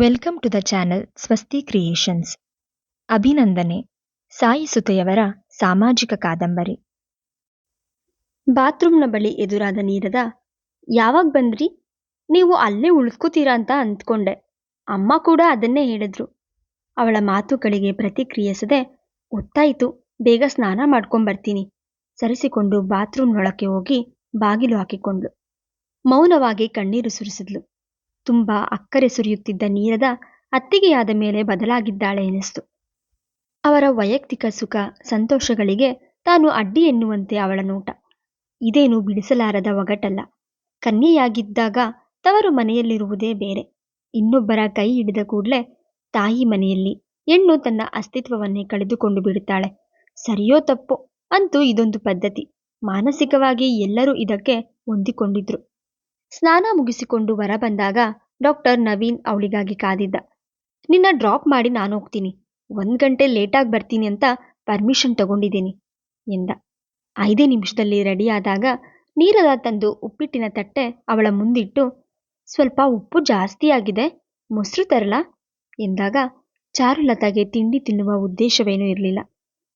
Welcome to the channel Swasti creations. ಅಭಿನಂದನೆ. ಸಾಯಿ ಸುತೆಯವರ ಸಾಮಾಜಿಕ ಕಾದಂಬರಿ. ಬಾತ್ರೂಮ್ನ ಬಳಿ ಎದುರಾದ ನೀರದ, ಯಾವಾಗ ಬಂದ್ರಿ? ನೀವು ಅಲ್ಲೇ ಉಳಿದ್ಕೋತೀರಾ ಅಂತ ಅಂದ್ಕೊಂಡೆ ಅಮ್ಮ ಕೂಡ ಅದನ್ನೇ ಹೇಳಿದ್ರು. ಅವಳ ಮಾತುಗಳಿಗೆ ಪ್ರತಿಕ್ರಿಯಿಸದೆ, ಒತ್ತಾಯಿತು, ಬೇಗ ಸ್ನಾನ ಮಾಡ್ಕೊಂಬರ್ತೀನಿ ಸರಿಸಿಕೊಂಡು ಬಾತ್ರೂಮ್ನೊಳಕ್ಕೆ ಹೋಗಿ ಬಾಗಿಲು ಹಾಕಿಕೊಂಡ್ಳು. ಮೌನವಾಗಿ ಕಣ್ಣೀರು ಸುರಿಸಿದ್ಲು. ತುಂಬಾ ಅಕ್ಕರೆ ಸುರಿಯುತ್ತಿದ್ದ ನೀರದ ಅತ್ತಿಗೆಯಾದ ಮೇಲೆ ಬದಲಾಗಿದ್ದಾಳೆ ಎನಿಸ್ತು. ಅವರ ವೈಯಕ್ತಿಕ ಸುಖ ಸಂತೋಷಗಳಿಗೆ ತಾನು ಅಡ್ಡಿ ಎನ್ನುವಂತೆ ಅವಳ ನೋಟ. ಇದೇನು ಬಿಡಿಸಲಾರದ ಒಗಟಲ್ಲ. ಕನ್ಯೆಯಾಗಿದ್ದಾಗ ತವರು ಮನೆಯಲ್ಲಿರುವುದೇ ಬೇರೆ. ಇನ್ನೊಬ್ಬರ ಕೈ ಹಿಡಿದ ಕೂಡಲೇ ತಾಯಿ ಮನೆಯಲ್ಲಿ ಹೆಣ್ಣು ತನ್ನ ಅಸ್ತಿತ್ವವನ್ನೇ ಕಳೆದುಕೊಂಡು ಬಿಡುತ್ತಾಳೆ. ಸರಿಯೋ ತಪ್ಪೋ ಅಂತೂ ಇದೊಂದು ಪದ್ಧತಿ. ಮಾನಸಿಕವಾಗಿ ಎಲ್ಲರೂ ಇದಕ್ಕೆ ಹೊಂದಿಕೊಂಡಿದ್ರು. ಸ್ನಾನ ಮುಗಿಸಿಕೊಂಡು ಹೊರ ಬಂದಾಗ ಡಾಕ್ಟರ್ ನವೀನ್ ಅವಳಿಗಾಗಿ ಕಾದಿದ್ದ. ನಿನ್ನ ಡ್ರಾಪ್ ಮಾಡಿ ನಾನು ಹೋಗ್ತೀನಿ. ಒಂದು ಗಂಟೆ ಲೇಟಾಗಿ ಬರ್ತೀನಿ ಅಂತ ಪರ್ಮಿಷನ್ ತಗೊಂಡಿದ್ದೀನಿ ಎಂದ. ಐದೇ ನಿಮಿಷದಲ್ಲಿ ರೆಡಿಯಾದಾಗ ನೀರದ ತಂದು ಉಪ್ಪಿಟ್ಟಿನ ತಟ್ಟೆ ಅವಳ ಮುಂದಿಟ್ಟು, ಸ್ವಲ್ಪ ಉಪ್ಪು ಜಾಸ್ತಿ ಆಗಿದೆ, ಮೊಸರು ತರಲ? ಎಂದಾಗ ಚಾರುಲತಾಗೆ ತಿಂಡಿ ತಿನ್ನುವ ಉದ್ದೇಶವೇನೂ ಇರಲಿಲ್ಲ.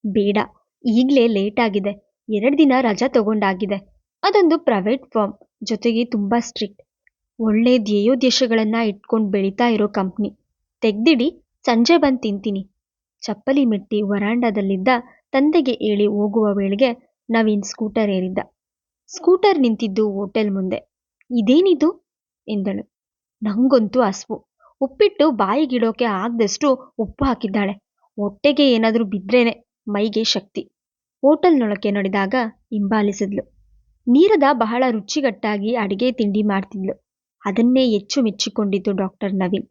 ಬೇಡ, ಈಗಲೇ ಲೇಟಾಗಿದೆ ಎರಡು ದಿನ ರಜಾ ತಗೊಂಡಾಗಿದೆ, ಅದೊಂದು ಪ್ರೈವೇಟ್ ಫಾರ್ಮ್ ಜೊತೆಗೆ ತುಂಬಾ ಸ್ಟ್ರಿಕ್ಟ್ ಒಳ್ಳೆ ಧ್ಯೇಯೋದ್ದೇಶಗಳನ್ನ ಇಟ್ಕೊಂಡು ಬೆಳೀತಾ ಇರೋ ಕಂಪ್ನಿ ತೆಗ್ದಿಡಿ, ಸಂಜೆ ಬಂದು ತಿಂತೀನಿ. ಚಪ್ಪಲಿ ಮೆಟ್ಟಿ ವರಾಂಡದಲ್ಲಿದ್ದ ತಂದೆಗೆ ಹೇಳಿ ಹೋಗುವ ವೇಳೆಗೆ ನವೀನ್ ಸ್ಕೂಟರ್ ಏರಿದ್ದ. ಸ್ಕೂಟರ್ ನಿಂತಿದ್ದು ಹೋಟೆಲ್ ಮುಂದೆ. ಇದೇನಿದು? ಎಂದಳು. ನಂಗಂತೂ ಹಸ್ವು. ಉಪ್ಪಿಟ್ಟು ಬಾಯಿಗಿಡೋಕೆ ಆಗದಷ್ಟು ಉಪ್ಪು ಹಾಕಿದ್ದಾಳೆ. ಹೊಟ್ಟೆಗೆ ಏನಾದರೂ ಬಿದ್ರೇನೆ ಮೈಗೆ ಶಕ್ತಿ. ಹೋಟೆಲ್ನೊಳಕ್ಕೆ ನಡೆದಾಗ ಹಿಂಬಾಲಿಸಿದ್ಲು. ನೀರದ ಬಹಳ ರುಚಿಗಟ್ಟಾಗಿ ಅಡಿಗೆ ತಿಂಡಿ ಮಾಡ್ತಿದ್ಲು. ಅದನ್ನೇ ಹೆಚ್ಚು ಮೆಚ್ಚಿಕೊಂಡಿದ್ದು ಡಾಕ್ಟರ್ ನವೀನ್.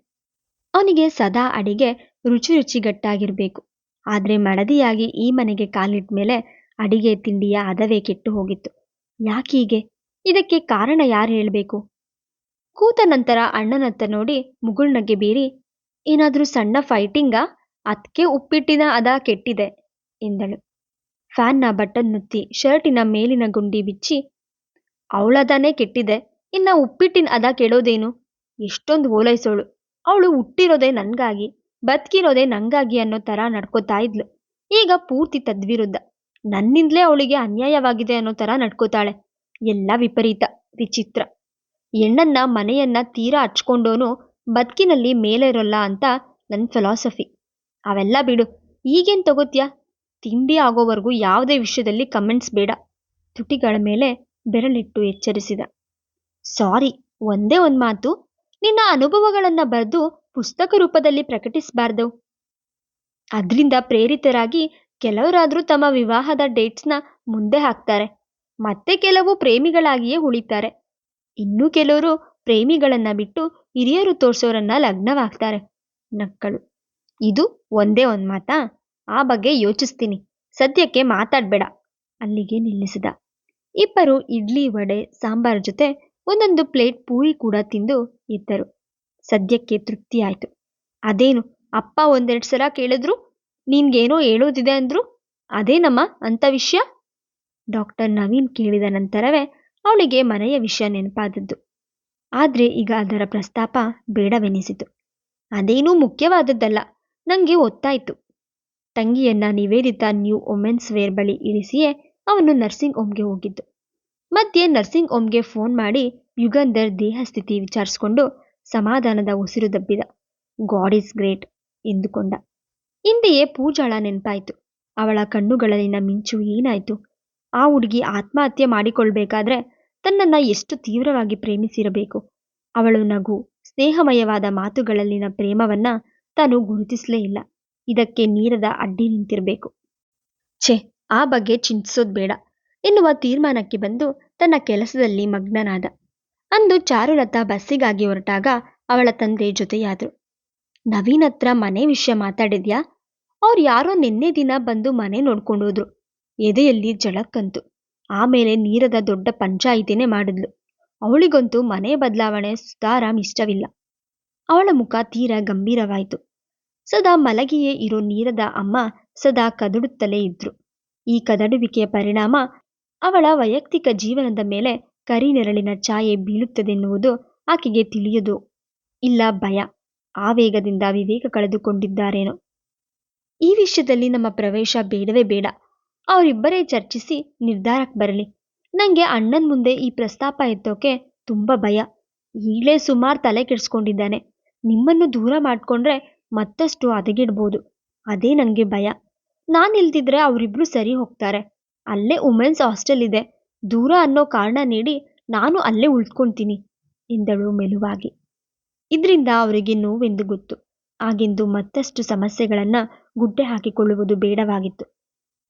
ಅವನಿಗೆ ಸದಾ ಅಡಿಗೆ ರುಚಿ ರುಚಿಗಟ್ಟಾಗಿರಬೇಕು. ಆದ್ರೆ ಮಡದಿಯಾಗಿ ಈ ಮನೆಗೆ ಕಾಲಿಟ್ಟ ಮೇಲೆ ಅಡಿಗೆ ತಿಂಡಿಯ ಹದವೇ ಕೆಟ್ಟು ಹೋಗಿತ್ತು. ಯಾಕೀಗೆ ಇದಕ್ಕೆ ಕಾರಣ ಯಾರು ಹೇಳಬೇಕು? ಕೂತ ನಂತರ ಅಣ್ಣನತ್ತ ನೋಡಿ ಮುಗುಳ್ನಗೆ ಬೀರಿ, ಏನಾದರೂ ಸಣ್ಣ ಫೈಟಿಂಗಾ ಅದಕ್ಕೆ ಉಪ್ಪಿಟ್ಟಿನ ಅದ ಕೆಟ್ಟಿದೆ ಎಂದಳು. ಫ್ಯಾನ್ನ ಬಟನ್ ನುತ್ತಿ ಶರ್ಟಿನ ಮೇಲಿನ ಗುಂಡಿ ಬಿಚ್ಚಿ ಅವಳದಾನೇ ಕೆಟ್ಟಿದೆ. ಇನ್ನ ಉಪ್ಪಿಟ್ಟಿನ ಅದ ಕೇಳೋದೇನು? ಎಷ್ಟೊಂದು ಓಲೈಸೋಳು. ಅವಳು ಹುಟ್ಟಿರೋದೇ ನನಗಾಗಿ, ಬದುಕಿರೋದೇ ನಂಗಾಗಿ ಅನ್ನೋ ಥರ ನಡ್ಕೋತಾ ಇದ್ಲು. ಈಗ ಪೂರ್ತಿ ತದ್ವಿರುದ್ಧ. ನನ್ನಿಂದಲೇ ಅವಳಿಗೆ ಅನ್ಯಾಯವಾಗಿದೆ ಅನ್ನೋ ಥರ ನಡ್ಕೋತಾಳೆ. ಎಲ್ಲ ವಿಪರೀತ, ವಿಚಿತ್ರ. ಹೆಣ್ಣನ್ನ, ಮನೆಯನ್ನ ತೀರಾ ಹಚ್ಕೊಂಡೋನು ಬದುಕಿನಲ್ಲಿ ಮೇಲೆ ಇರೋಲ್ಲ ಅಂತ ನನ್ನ ಫಿಲಾಸಫಿ ಅವೆಲ್ಲ ಬಿಡು. ಈಗೇನು ತಗೋತ್ಯಾ? ತಿಂಡಿ ಆಗೋವರೆಗೂ ಯಾವುದೇ ವಿಷಯದಲ್ಲಿ ಕಮೆಂಟ್ಸ್ ಬೇಡ. ತುಟಿಗಳ ಮೇಲೆ ಬೆರಳಿಟ್ಟು ಎಚ್ಚರಿಸಿದ. ಸಾರಿ, ಒಂದೇ ಒಂದು ಮಾತು. ನಿನ್ನ ಅನುಭವಗಳನ್ನ ಬರೆದು ಪುಸ್ತಕ ರೂಪದಲ್ಲಿ ಪ್ರಕಟಿಸಬಾರ್ದು. ಅದರಿಂದ ಪ್ರೇರಿತರಾಗಿ ಕೆಲವರಾದರೂ ತಮ್ಮ ವಿವಾಹದ ಡೇಟ್ಸ್ನ ಮುಂದೆ ಹಾಕ್ತಾರೆ. ಮತ್ತೆ ಕೆಲವು ಪ್ರೇಮಿಗಳಾಗಿಯೇ ಉಳಿತಾರೆ. ಇನ್ನೂ ಕೆಲವರು ಪ್ರೇಮಿಗಳನ್ನ ಬಿಟ್ಟು ಹಿರಿಯರು ತೋರ್ಸೋರನ್ನ ಲಗ್ನವಾಗ್ತಾರೆ. ನಕ್ಕಳು. ಇದು ಒಂದೇ ಒಂದು ಮಾತಾ? ಆ ಬಗ್ಗೆ ಯೋಚಿಸ್ತೀನಿ. ಸದ್ಯಕ್ಕೆ ಮಾತಾಡ್ಬೇಡ. ಅಲ್ಲಿಗೆ ನಿಲ್ಲಿಸಿದ. ಇಬ್ಬರು ಇಡ್ಲಿ ವಡೆ, ಸಾಂಬಾರ್ ಜೊತೆ ಒಂದೊಂದು ಪ್ಲೇಟ್ ಪೂರಿ ಕೂಡ ತಿಂದು ಇದ್ದರು. ಸದ್ಯಕ್ಕೆ ತೃಪ್ತಿಯಾಯಿತು ಅದೇನು, ಅಪ್ಪ ಒಂದೆರಡು ಸಲ ಕೇಳಿದ್ರು, ನಿನ್ಗೇನೋ ಹೇಳೋದಿದೆ ಅಂದ್ರು ಅದೇನಮ್ಮ ಅಂತ ವಿಷಯ? ಡಾಕ್ಟರ್ ನವೀನ್ ಕೇಳಿದ ನಂತರವೇ ಅವಳಿಗೆ ಮನೆಯ ವಿಷಯ ನೆನಪಾದದ್ದು. ಆದ್ರೆ ಈಗ ಅದರ ಪ್ರಸ್ತಾಪ ಬೇಡವೆನಿಸಿತು. ಅದೇನೂ ಮುಖ್ಯವಾದದ್ದಲ್ಲ ನನಗೆ ಒತ್ತಾಯಿತು. ತಂಗಿಯನ್ನ ನಿವೇದಿತ ನ್ಯೂ ವುಮೆನ್ಸ್ ವೇರ್ ಬಳಿ ಇಳಿಸಿಯೇ ಅವನು ನರ್ಸಿಂಗ್ ಹೋಮ್ಗೆ ಹೋಗಿದ್ದು. ಮತ್ತೆ ನರ್ಸಿಂಗ್ ಹೋಮ್ಗೆ ಫೋನ್ ಮಾಡಿ ಯುಗಂಧರ್ ದೇಹಸ್ಥಿತಿ ವಿಚಾರಿಸ್ಕೊಂಡು ಸಮಾಧಾನದ ಉಸಿರು ದಬ್ಬಿದ. ಗಾಡ್ ಈಸ್ ಗ್ರೇಟ್ ಎಂದುಕೊಂಡ. ಹಿಂದೆಯೇ ಪೂಜಾಳ ನೆನಪಾಯಿತು. ಅವಳ ಕಣ್ಣುಗಳಲ್ಲಿನ ಮಿಂಚು ಏನಾಯಿತು? ಆ ಹುಡುಗಿ ಆತ್ಮಹತ್ಯೆ ಮಾಡಿಕೊಳ್ಬೇಕಾದ್ರೆ ತನ್ನನ್ನ ಎಷ್ಟು ತೀವ್ರವಾಗಿ ಪ್ರೇಮಿಸಿರಬೇಕು? ಅವಳು ನಗು, ಸ್ನೇಹಮಯವಾದ ಮಾತುಗಳಲ್ಲಿನ ಪ್ರೇಮವನ್ನ ತಾನು ಗುರುತಿಸಲೇ ಇಲ್ಲ. ಇದಕ್ಕೆ ನೀರದ ಅಡ್ಡಿ ನಿಂತಿರಬೇಕು. ಛೆ ಆ ಬಗ್ಗೆ ಚಿಂತಿಸೋದು ಬೇಡ ಎನ್ನುವ ತೀರ್ಮಾನಕ್ಕೆ ಬಂದು ತನ್ನ ಕೆಲಸದಲ್ಲಿ ಮಗ್ನನಾದ. ಅಂದು ಚಾರುಲತಾ ಬಸ್ಸಿಗಾಗಿ ಹೊರಟಾಗ ಅವಳ ತಂದೆ ಜೊತೆಯಾದ್ರು. ನವೀನ್ ಹತ್ರ ಮನೆ ವಿಷಯ ಮಾತಾಡಿದ್ಯಾ? ಅವ್ರು ಯಾರೋ ನಿನ್ನೆ ದಿನ ಬಂದು ಮನೆ ನೋಡ್ಕೊಂಡೋದ್ರು ಎದೆಯಲ್ಲಿ ಜಳಕ್ಕಂತು. ಆಮೇಲೆ ನೀರದ ದೊಡ್ಡ ಪಂಚಾಯಿತಿನೇ ಮಾಡಿದ್ಲು. ಅವಳಿಗಂತೂ ಮನೆ ಬದಲಾವಣೆ ಸುತಾರಾಮ್ ಇಷ್ಟವಿಲ್ಲ. ಅವಳ ಮುಖ ತೀರಾ ಗಂಭೀರವಾಯಿತು. ಸದಾ ಮಲಗಿಯೇ ಇರೋ ನೀರದ ಅಮ್ಮ ಸದಾ ಕದಡುತ್ತಲೇ ಇದ್ರು. ಈ ಕದಡುವಿಕೆಯ ಪರಿಣಾಮ ಅವಳ ವೈಯಕ್ತಿಕ ಜೀವನದ ಮೇಲೆ ಕರಿನೆರಳಿನ ಛಾಯೆ ಬೀಳುತ್ತದೆನ್ನುವುದು ಆಕೆಗೆ ತಿಳಿಯದು. ಇಲ್ಲ, ಭಯ. ಆವೇಗದಿಂದ ವಿವೇಕ ಕಳೆದುಕೊಂಡಿದ್ದಾರೇನೋ. ಈ ವಿಷಯದಲ್ಲಿ ನಮ್ಮ ಪ್ರವೇಶ ಬೇಡವೇ ಬೇಡ. ಅವರಿಬ್ಬರೇ ಚರ್ಚಿಸಿ ನಿರ್ಧಾರಕ್ಕೆ ಬರಲಿ. ನನಗೆ ಅಣ್ಣನ ಮುಂದೆ ಈ ಪ್ರಸ್ತಾಪ ಎತ್ತೋಕೆ ತುಂಬ ಭಯ. ಈಗಲೇ ಸುಮಾರು ತಲೆ ಕೆಡಿಸ್ಕೊಂಡಿದ್ದಾನೆ. ನಿಮ್ಮನ್ನು ದೂರ ಮಾಡಿಕೊಂಡ್ರೆ ಮತ್ತಷ್ಟು ಹದಗೆಡ್ಬೋದು. ಅದೇ ನನಗೆ ಭಯ. ನಾನು ಇಲ್ದಿದ್ರೆ ಅವರಿಬ್ರು ಸರಿ ಹೋಗ್ತಾರೆ. ಅಲ್ಲೇ ವುಮೆನ್ಸ್ ಹಾಸ್ಟೆಲ್ ಇದೆ. ದೂರ ಅನ್ನೋ ಕಾರಣ ನೀಡಿ ನಾನು ಅಲ್ಲೇ ಉಳ್ಕೊಂತೀನಿ, ಎಂದಳು ಮೆಲುವಾಗಿ. ಇದರಿಂದ ಅವರಿಗೆ ನೋವೆಂದು ಗೊತ್ತು. ಹಾಗೆಂದು ಮತ್ತಷ್ಟು ಸಮಸ್ಯೆಗಳನ್ನು ಗುಡ್ಡೆ ಹಾಕಿಕೊಳ್ಳುವುದು ಬೇಡವಾಗಿತ್ತು.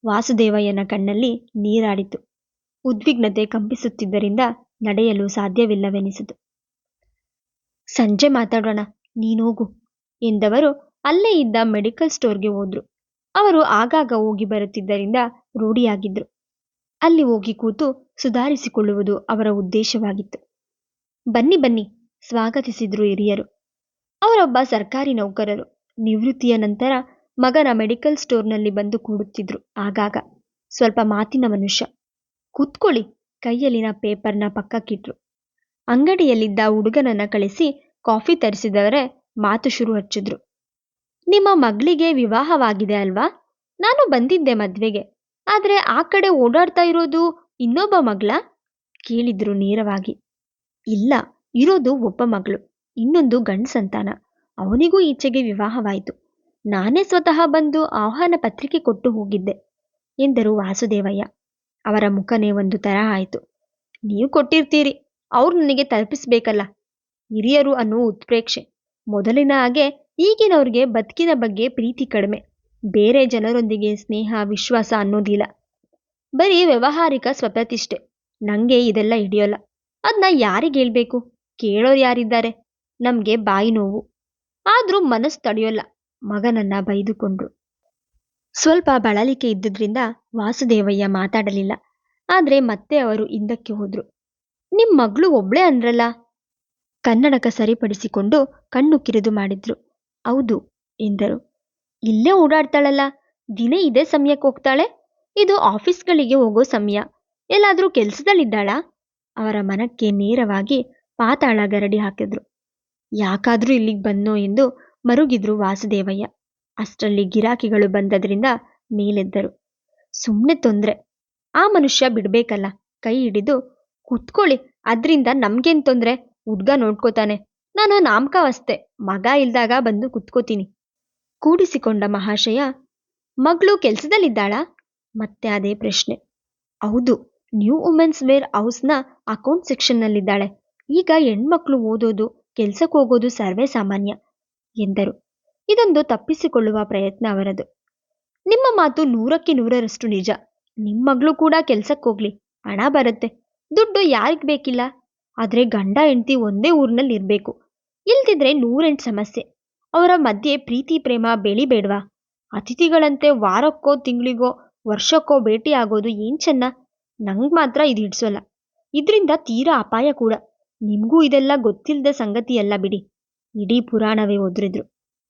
ವಾಸುದೇವಯ್ಯನ ಕಣ್ಣಲ್ಲಿ ನೀರಾಡಿತು. ಉದ್ವಿಗ್ನತೆ ಕಂಪಿಸುತ್ತಿದ್ದರಿಂದ ನಡೆಯಲು ಸಾಧ್ಯವಿಲ್ಲವೆನಿಸಿತು. ಸಂಜೆ ಮಾತಾಡೋಣ ನೀನೋಗು ಎಂದವರು ಅಲ್ಲೇ ಇದ್ದ ಮೆಡಿಕಲ್ ಸ್ಟೋರ್ಗೆ ಹೋದ್ರು. ಅವರು ಆಗಾಗ ಹೋಗಿ ಬರುತ್ತಿದ್ದರಿಂದ ರೂಢಿಯಾಗಿದ್ರು ಅಲ್ಲಿ ಹೋಗಿ ಕೂತು ಸುಧಾರಿಸಿಕೊಳ್ಳುವುದು ಅವರ ಉದ್ದೇಶವಾಗಿತ್ತು. ಬನ್ನಿ ಬನ್ನಿ, ಸ್ವಾಗತಿಸಿದ್ರು ಹಿರಿಯರು. ಅವರೊಬ್ಬ ಸರ್ಕಾರಿ ನೌಕರರು. ನಿವೃತ್ತಿಯ ನಂತರ ಮಗನ ಮೆಡಿಕಲ್ ಸ್ಟೋರ್ನಲ್ಲಿ ಬಂದು ಕೂಡುತ್ತಿದ್ರು. ಆಗಾಗ ಸ್ವಲ್ಪ ಮಾತಿನ ಮನುಷ್ಯ. ಕೂತ್ಕೊಳ್ಳಿ, ಕೈಯಲ್ಲಿನ ಪೇಪರ್ನ ಪಕ್ಕಕ್ಕಿಟ್ರು. ಅಂಗಡಿಯಲ್ಲಿದ್ದ ಹುಡುಗನನ್ನ ಕಳಿಸಿ ಕಾಫಿ ತರಿಸಿದವರೇ ಮಾತು ಶುರು ಹಚ್ಚಿದ್ರು. ನಿಮ್ಮ ಮಗಳಿಗೆ ವಿವಾಹವಾಗಿದೆ ಅಲ್ವಾ? ನಾನು ಬಂದಿದ್ದೆ ಮದುವೆಗೆ. ಆದರೆ ಆ ಕಡೆ ಓಡಾಡ್ತಾ ಇರೋದು ಇನ್ನೊಬ್ಬ ಮಗಳ? ಕೇಳಿದ್ರು ನೇರವಾಗಿ. ಇಲ್ಲ, ಇರೋದು ಒಬ್ಬ ಮಗಳು, ಇನ್ನೊಂದು ಗಂಡು ಸಂತಾನ. ಅವನಿಗೂ ಈಚೆಗೆ ವಿವಾಹವಾಯಿತು. ನಾನೇ ಸ್ವತಃ ಬಂದು ಆಹ್ವಾನ ಪತ್ರಿಕೆ ಕೊಟ್ಟು ಹೋಗಿದ್ದೆ, ಎಂದರು ವಾಸುದೇವಯ್ಯ. ಅವರ ಮುಖನೇ ಒಂದು ತರ ಆಯಿತು. ನೀವು ಕೊಟ್ಟಿರ್ತೀರಿ, ಅವ್ರು ನನಗೆ ತಲುಪಿಸ್ಬೇಕಲ್ಲ. ಹಿರಿಯರು ಅನ್ನೋ ಉತ್ಪ್ರೇಕ್ಷೆ. ಮೊದಲಿನ ಹಾಗೆ ಈಗಿನವ್ರಿಗೆ ಬದುಕಿನ ಬಗ್ಗೆ ಪ್ರೀತಿ ಕಡಿಮೆ. ಬೇರೆ ಜನರೊಂದಿಗೆ ಸ್ನೇಹ, ವಿಶ್ವಾಸ ಅನ್ನೋದಿಲ್ಲ. ಬರೀ ವ್ಯವಹಾರಿಕ ಸ್ವಪ್ರತಿಷ್ಠೆ. ನಂಗೆ ಇದೆಲ್ಲ ಹಿಡಿಯೋಲ್ಲ. ಅದನ್ನ ಯಾರಿಗೆ ಹೇಳ್ಬೇಕು? ಕೇಳೋರು ಯಾರಿದ್ದಾರೆ? ನಮ್ಗೆ ಬಾಯಿ ನೋವು. ಆದ್ರೂ ಮನಸ್ಸು ತಡೆಯೋಲ್ಲ. ಮಗನನ್ನ ಬೈದುಕೊಂಡ್ರು. ಸ್ವಲ್ಪ ಬಳಲಿಕೆ ಇದ್ದುದರಿಂದ ವಾಸುದೇವಯ್ಯ ಮಾತಾಡಲಿಲ್ಲ. ಆದ್ರೆ ಮತ್ತೆ ಅವರು ಹಿಂದಕ್ಕೆ ಹೋದ್ರು. ನಿಮ್ ಮಗಳು ಒಬ್ಳೆ ಅಂದ್ರಲ್ಲ? ಕನ್ನಡಕ ಸರಿಪಡಿಸಿಕೊಂಡು ಕಣ್ಣು ಕಿರಿದು ಮಾಡಿದ್ರು. ಹೌದು, ಎಂದರು. ಇಲ್ಲೇ ಓಡಾಡ್ತಾಳಲ್ಲ, ದಿನೇ ಇದೇ ಸಮಯಕ್ಕೆ ಹೋಗ್ತಾಳೆ? ಇದು ಆಫೀಸ್ಗಳಿಗೆ ಹೋಗೋ ಸಮಯ. ಎಲ್ಲಾದರೂ ಕೆಲಸದಲ್ಲಿದ್ದಾಳಾ? ಅವರ ಮನಕ್ಕೆ ನೇರವಾಗಿ ಪಾತಾಳ ಗರಡಿ ಹಾಕಿದ್ರು. ಯಾಕಾದರೂ ಇಲ್ಲಿಗೆ ಬಂದೋ ಎಂದು ಮರುಗಿದ್ರು ವಾಸುದೇವಯ್ಯ. ಅಷ್ಟರಲ್ಲಿ ಗಿರಾಕಿಗಳು ಬಂದದ್ರಿಂದ ಮೇಲೆದ್ದರು. ಸುಮ್ಮನೆ ತೊಂದರೆ. ಆ ಮನುಷ್ಯ ಬಿಡಬೇಕಲ್ಲ, ಕೈ ಹಿಡಿದು, ಕುತ್ಕೊಳ್ಳಿ, ಅದರಿಂದ ನಮಗೇನು ತೊಂದರೆ? ಹುಡ್ಗ ನೋಡ್ಕೋತಾನೆ. ನಾನು ನಾಮಕಾವಸ್ತೆ ಮಗ ಇಲ್ದಾಗ ಬಂದು ಕುತ್ಕೋತೀನಿ. ಕೂಡಿಸಿಕೊಂಡ ಮಹಾಶಯ, ಮಗಳು ಕೆಲಸದಲ್ಲಿದ್ದಾಳ? ಮತ್ತೆ ಅದೇ ಪ್ರಶ್ನೆ. ಹೌದು ನ್ಯೂ ವುಮೆನ್ಸ್ ವೇರ್ ಹೌಸ್ನ ಅಕೌಂಟ್ ಸೆಕ್ಷನ್ನಲ್ಲಿದ್ದಾಳೆ ಈಗ ಹೆಣ್ಮಕ್ಳು ಓದೋದು, ಕೆಲಸಕ್ಕೆ ಹೋಗೋದು ಸರ್ವೇ ಸಾಮಾನ್ಯ, ಎಂದರು. ಇದೊಂದು ತಪ್ಪಿಸಿಕೊಳ್ಳುವ ಪ್ರಯತ್ನ ಅವರದು. ನಿಮ್ಮ ಮಾತು ನೂರಕ್ಕೆ ನೂರರಷ್ಟು ನಿಜ. ನಿಮ್ಮ ಕೂಡ ಕೆಲ್ಸಕ್ಕೆ ಹೋಗ್ಲಿ, ಹಣ ಬರುತ್ತೆ. ದುಡ್ಡು ಯಾರಿಗ್ ಬೇಕಿಲ್ಲ? ಆದ್ರೆ ಗಂಡ, ಹೆಂಡತಿ ಒಂದೇ ಊರಿನಲ್ಲಿ ಇರಬೇಕು ಇಲ್ದಿದ್ರೆ ನೂರೆಂಟು ಸಮಸ್ಯೆ. ಅವರ ಮಧ್ಯೆ ಪ್ರೀತಿ, ಪ್ರೇಮ ಬೆಳಿಬೇಡ್ವಾ ಅತಿಥಿಗಳಂತೆ ವಾರಕ್ಕೋ, ತಿಂಗಳಿಗೋ, ವರ್ಷಕ್ಕೋ ಭೇಟಿ ಆಗೋದು ಏನ್ ಚೆನ್ನ? ನಂಗ್ ಮಾತ್ರ ಇದು ಹಿಡ್ಸೋಲ್ಲ. ಇದರಿಂದ ತೀರಾ ಅಪಾಯ ಕೂಡ. ನಿಮ್ಗೂ ಇದೆಲ್ಲ ಗೊತ್ತಿಲ್ಲದ ಸಂಗತಿಯಲ್ಲ ಬಿಡಿ. ಇಡೀ ಪುರಾಣವೇ ಒದ್ರಿದ್ರು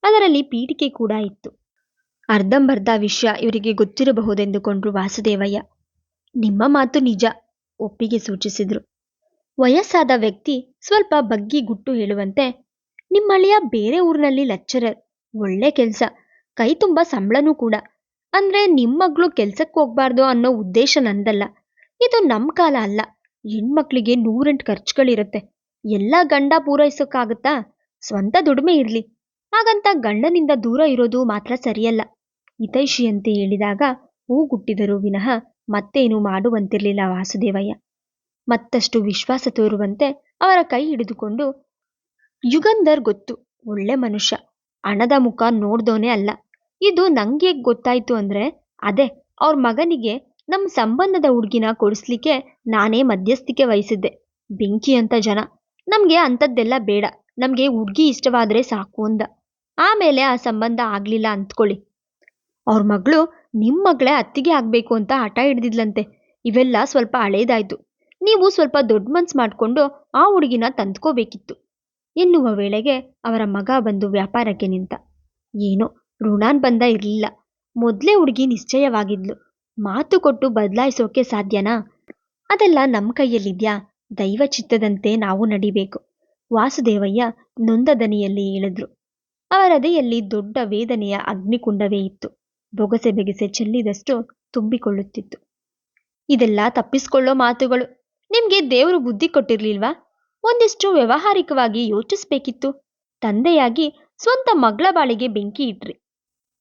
ಅದರಲ್ಲಿ ಪೀಠಿಕೆ ಕೂಡ ಇತ್ತು. ಅರ್ಧಂಬರ್ಧ ವಿಷಯ ಇವರಿಗೆ ಗೊತ್ತಿರಬಹುದೆಂದುಕೊಂಡ್ರು ವಾಸುದೇವಯ್ಯ. ನಿಮ್ಮ ಮಾತು ನಿಜ, ಒಪ್ಪಿಗೆ ಸೂಚಿಸಿದ್ರು. ವಯಸ್ಸಾದ ವ್ಯಕ್ತಿ ಸ್ವಲ್ಪ ಬಗ್ಗಿ ಗುಟ್ಟು ಹೇಳುವಂತೆ ನಿಮ್ಮಳಿಯ ಬೇರೆ ಊರಿನಲ್ಲಿ ಲೆಕ್ಚರರ್ ಒಳ್ಳೆ ಕೆಲಸ, ಕೈ ತುಂಬ ಸಂಬಳನೂ ಕೂಡ. ಅಂದ್ರೆ ನಿಮ್ಮ ಮಗಳು ಕೆಲ್ಸಕ್ಕೆ ಹೋಗ್ಬಾರ್ದು ಅನ್ನೋ ಉದ್ದೇಶ ನಂದಲ್ಲ. ಇದು ನಮ್ಮ ಕಾಲ ಅಲ್ಲ, ಹೆಣ್ಮಕ್ಳಿಗೆ ನೂರೆಂಟು ಖರ್ಚುಗಳಿರುತ್ತೆ. ಎಲ್ಲ ಗಂಡ ಪೂರೈಸೋಕ್ಕಾಗತ್ತಾ? ಸ್ವಂತ ದುಡಿಮೆ ಇರಲಿ. ಹಾಗಂತ ಗಂಡನಿಂದ ದೂರ ಇರೋದು ಮಾತ್ರ ಸರಿಯಲ್ಲ. ಹಿತೈಷಿ ಅಂತ ಹೇಳಿದಾಗ ಹೂಗುಟ್ಟಿದರೂ ವಿನಃ ಮತ್ತೇನು ಮಾಡುವಂತಿರಲಿಲ್ಲ ವಾಸುದೇವಯ್ಯ. ಮತ್ತಷ್ಟು ವಿಶ್ವಾಸ ತೋರುವಂತೆ ಅವರ ಕೈ ಹಿಡಿದುಕೊಂಡು ಯುಗಂಧರ್ ಗೊತ್ತು. ಒಳ್ಳೆ ಮನುಷ್ಯ. ಹಣದ ಮುಖ ನೋಡ್ದೋನೇ ಅಲ್ಲ. ಇದು ನಂಗೆ ಗೊತ್ತಾಯ್ತು ಅಂದ್ರೆ, ಅದೇ, ಅವ್ರ ಮಗನಿಗೆ ನಮ್ಮ ಸಂಬಂಧದ ಹುಡುಗಿನ ಕೊಡಿಸ್ಲಿಕ್ಕೆ ನಾನೇ ಮಧ್ಯಸ್ಥಿಕೆ ವಹಿಸಿದ್ದೆ. ಬೆಂಕಿ ಅಂತ ಜನ. ನಮ್ಗೆ ಅಂಥದ್ದೆಲ್ಲ ಬೇಡ. ನಮ್ಗೆ ಹುಡುಗಿ ಇಷ್ಟವಾದ್ರೆ ಸಾಕು ಅಂದ. ಆಮೇಲೆ ಆ ಸಂಬಂಧ ಆಗ್ಲಿಲ್ಲ ಅಂತ್ಕೊಳ್ಳಿ. ಅವ್ರ ಮಗಳು ನಿಮ್ಮ ಮಗಳೇ ಅತ್ತಿಗೆ ಆಗ್ಬೇಕು ಅಂತ ಹಠ ಹಿಡ್ದಿದ್ಲಂತೆ. ಇವೆಲ್ಲ ಸ್ವಲ್ಪ ಹಳೇದಾಯ್ತು. ನೀವು ಸ್ವಲ್ಪ ದೊಡ್ಡ ಮನ್ಸು ಮಾಡ್ಕೊಂಡು ಆ ಹುಡುಗಿನ ತಂದ್ಕೋಬೇಕಿತ್ತು. ಎನ್ನುವ ವೇಳೆಗೆ ಅವರ ಮಗ ಬಂದು ವ್ಯಾಪಾರಕ್ಕೆ ನಿಂತ. ಏನೋ, ಋಣಾನ್ ಬಂದ ಇರಲಿಲ್ಲ. ಮೊದಲೇ ಹುಡುಗಿ ನಿಶ್ಚಯವಾಗಿದ್ಲು. ಮಾತು ಕೊಟ್ಟು ಬದಲಾಯಿಸೋಕೆ ಸಾಧ್ಯನಾ? ಅದೆಲ್ಲ ನಮ್ಮ ಕೈಯಲ್ಲಿದ್ಯಾ? ದೈವ ಚಿತ್ತದಂತೆ ನಾವು ನಡಿಬೇಕು. ವಾಸುದೇವಯ್ಯ ನೊಂದ ದನಿಯಲ್ಲಿ ಹೇಳಿದ್ರು ಅವರದೆಯಲ್ಲಿ ದೊಡ್ಡ ವೇದನೆಯ ಅಗ್ನಿಕುಂಡವೇ ಇತ್ತು. ಬೊಗಸೆ ಬೆಗೆಸೆ ಚೆಲ್ಲಿದಷ್ಟು ತುಂಬಿಕೊಳ್ಳುತ್ತಿತ್ತು. ಇದೆಲ್ಲ ತಪ್ಪಿಸ್ಕೊಳ್ಳೋ ಮಾತುಗಳು. ನಿಮ್ಗೆ ದೇವರು ಬುದ್ಧಿ ಕೊಟ್ಟಿರ್ಲಿಲ್ವಾ? ಒಂದಿಷ್ಟು ವ್ಯವಹಾರಿಕವಾಗಿ ಯೋಚಿಸ್ಬೇಕಿತ್ತು. ತಂದೆಯಾಗಿ ಸ್ವಂತ ಮಗಳ ಬಾಳಿಗೆ ಬೆಂಕಿ ಇಟ್ರಿ.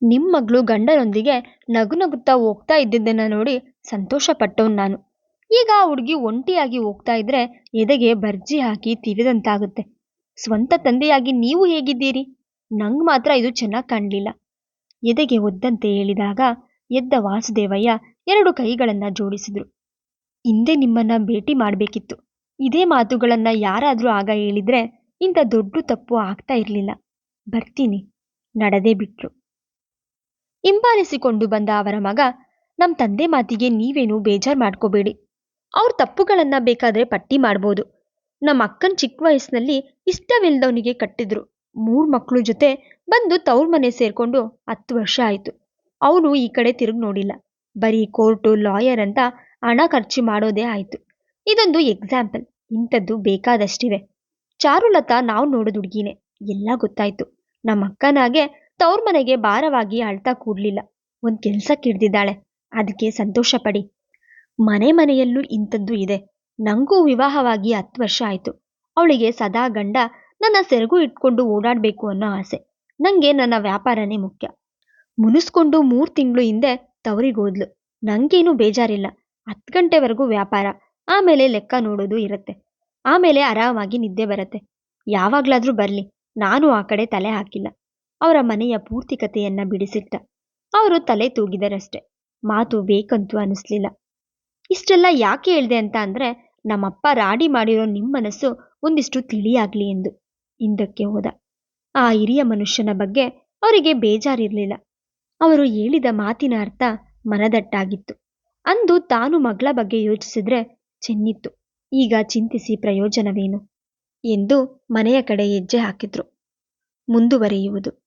ನಿಮ್ಮ ಮಗಳು ಗಂಡನೊಂದಿಗೆ ನಗು ನಗುತ್ತಾ ಹೋಗ್ತಾ ಇದ್ದಿದ್ದನ್ನ ನೋಡಿ ಸಂತೋಷ ಪಟ್ಟವನ್ ನಾನು. ಈಗ ಆ ಹುಡುಗಿ ಒಂಟಿಯಾಗಿ ಹೋಗ್ತಾ ಇದ್ರೆ ಎದೆಗೆ ಬರ್ಜಿ ಹಾಕಿ ತಿವಿದಂತಾಗುತ್ತೆ ಸ್ವಂತ ತಂದೆಯಾಗಿ ನೀವು ಹೇಗಿದ್ದೀರಿ? ನಂಗ್ ಮಾತ್ರ ಇದು ಚೆನ್ನಾಗಿ ಕಾಣಲಿಲ್ಲ. ಎದೆಗೆ ಒದ್ದಂತೆ ಹೇಳಿದಾಗ ಎದ್ದ ವಾಸುದೇವಯ್ಯ ಎರಡು ಕೈಗಳನ್ನ ಜೋಡಿಸಿದ್ರು. ಹಿಂದೆ ನಿಮ್ಮನ್ನ ಭೇಟಿ ಮಾಡಬೇಕಿತ್ತು. ಇದೇ ಮಾತುಗಳನ್ನು ಯಾರಾದರೂ ಆಗ ಹೇಳಿದ್ರೆ ಇಂಥ ದೊಡ್ಡ ತಪ್ಪು ಆಗ್ತಾ ಇರಲಿಲ್ಲ. ಬರ್ತೀನಿ, ನಡೆದೇ ಬಿಟ್ರು. ಹಿಂಬಾಲಿಸಿಕೊಂಡು ಬಂದ ಅವರ ಮಗ ನಮ್ಮ ತಂದೆ ಮಾತಿಗೆ ನೀವೇನು ಬೇಜಾರು ಮಾಡ್ಕೋಬೇಡಿ. ಅವ್ರ ತಪ್ಪುಗಳನ್ನು ಬೇಕಾದ್ರೆ ಪಟ್ಟಿ ಮಾಡ್ಬೋದು. ನಮ್ಮ ಅಕ್ಕನ ಚಿಕ್ಕ ವಯಸ್ಸಿನಲ್ಲಿ ಇಷ್ಟವಿಲ್ಲದವನಿಗೆ ಕಟ್ಟಿದ್ರು. ಮೂರು ಮಕ್ಕಳು ಜೊತೆ ಬಂದು ತವ್ರ ಮನೆ ಸೇರಿಕೊಂಡು ಹತ್ತು ವರ್ಷ ಆಯಿತು. ಅವನು ಈ ಕಡೆ ತಿರುಗಿ ನೋಡಿಲ್ಲ. ಬರೀ ಕೋರ್ಟು, ಲಾಯರ್ ಅಂತ ಹಣ ಖರ್ಚು ಮಾಡೋದೇ ಆಯಿತು. ಇದೊಂದು ಎಕ್ಸಾಂಪಲ್ ಇಂಥದ್ದು ಬೇಕಾದಷ್ಟಿವೆ. ಚಾರುಲತಾ ನಾವು ನೋಡೋದು ಹುಡುಗಿನೇ. ಎಲ್ಲ ಗೊತ್ತಾಯ್ತು. ನಮ್ಮ ಅಕ್ಕನಾಗೆ ತವ್ರ ಮನೆಗೆ ಭಾರವಾಗಿ ಅಳ್ತಾ ಕೂಡ್ಲಿಲ್ಲ. ಒಂದ್ ಕೆಲ್ಸಕ್ಕಿಡ್ದಿದ್ದಾಳೆ ಅದ್ಕೆ ಅದಕ್ಕೆ ಸಂತೋಷ ಪಡಿ. ಮನೆ ಮನೆಯಲ್ಲೂ ಇಂಥದ್ದು ಇದೆ. ನಂಗೂ ವಿವಾಹವಾಗಿ ಹತ್ತು ವರ್ಷ ಆಯ್ತು. ಅವಳಿಗೆ ಸದಾ ಗಂಡ ನನ್ನ ಸೆರಗು ಇಟ್ಕೊಂಡು ಓಡಾಡಬೇಕು ಅನ್ನೋ ಆಸೆ. ನಂಗೆ ನನ್ನ ವ್ಯಾಪಾರನೇ ಮುಖ್ಯ. ಮುನಿಸ್ಕೊಂಡು ಮೂರು ತಿಂಗಳು ಹಿಂದೆ ತವರಿಗೆ ಹೋದ್ಲು. ನಂಗೇನು ಬೇಜಾರಿಲ್ಲ. ಹತ್ತು ಗಂಟೆವರೆಗೂ ವ್ಯಾಪಾರ. ಆಮೇಲೆ ಲೆಕ್ಕ ನೋಡೋದು ಇರುತ್ತೆ. ಆಮೇಲೆ ಆರಾಮಾಗಿ ನಿದ್ದೆ ಬರುತ್ತೆ. ಯಾವಾಗ್ಲಾದ್ರೂ ಬರ್ಲಿ, ನಾನು ಆ ಕಡೆ ತಲೆ ಹಾಕಿಲ್ಲ. ಅವರ ಮನೆಯ ಪೂರ್ತಿ ಕಥೆಯನ್ನ ಬಿಡಿಸಿಟ್ಟ. ಅವರು ತಲೆ ತೂಗಿದರಷ್ಟೆ. ಮಾತು ಬೇಕಂತೂ ಅನಿಸ್ಲಿಲ್ಲ. ಇಷ್ಟೆಲ್ಲ ಯಾಕೆ ಹೇಳ್ದೆ ಅಂತ ಅಂದ್ರೆ, ನಮ್ಮಪ್ಪ ರಾಡಿ ಮಾಡಿರೋ ನಿಮ್ಮ ಮನಸ್ಸು ಒಂದಿಷ್ಟು ತಿಳಿಯಾಗ್ಲಿ ಎಂದು ಹಿಂದಕ್ಕೆ ಹೋದ. ಆ ಹಿರಿಯ ಮನುಷ್ಯನ ಬಗ್ಗೆ ಅವರಿಗೆ ಬೇಜಾರಿರ್ಲಿಲ್ಲ. ಅವರು ಹೇಳಿದ ಮಾತಿನ ಅರ್ಥ ಮನದಟ್ಟಾಗಿತ್ತು. ಅಂದು ತಾನು ಮಗಳ ಬಗ್ಗೆ ಯೋಚಿಸಿದ್ರೆ ಚೆನ್ನಿತ್ತು. ಈಗ ಚಿಂತಿಸಿ ಪ್ರಯೋಜನವೇನು? ಎಂದು ಮನೆಯ ಕಡೆ ಹೆಜ್ಜೆ ಹಾಕಿದ್ರು. ಮುಂದುವರಿಯುವುದು.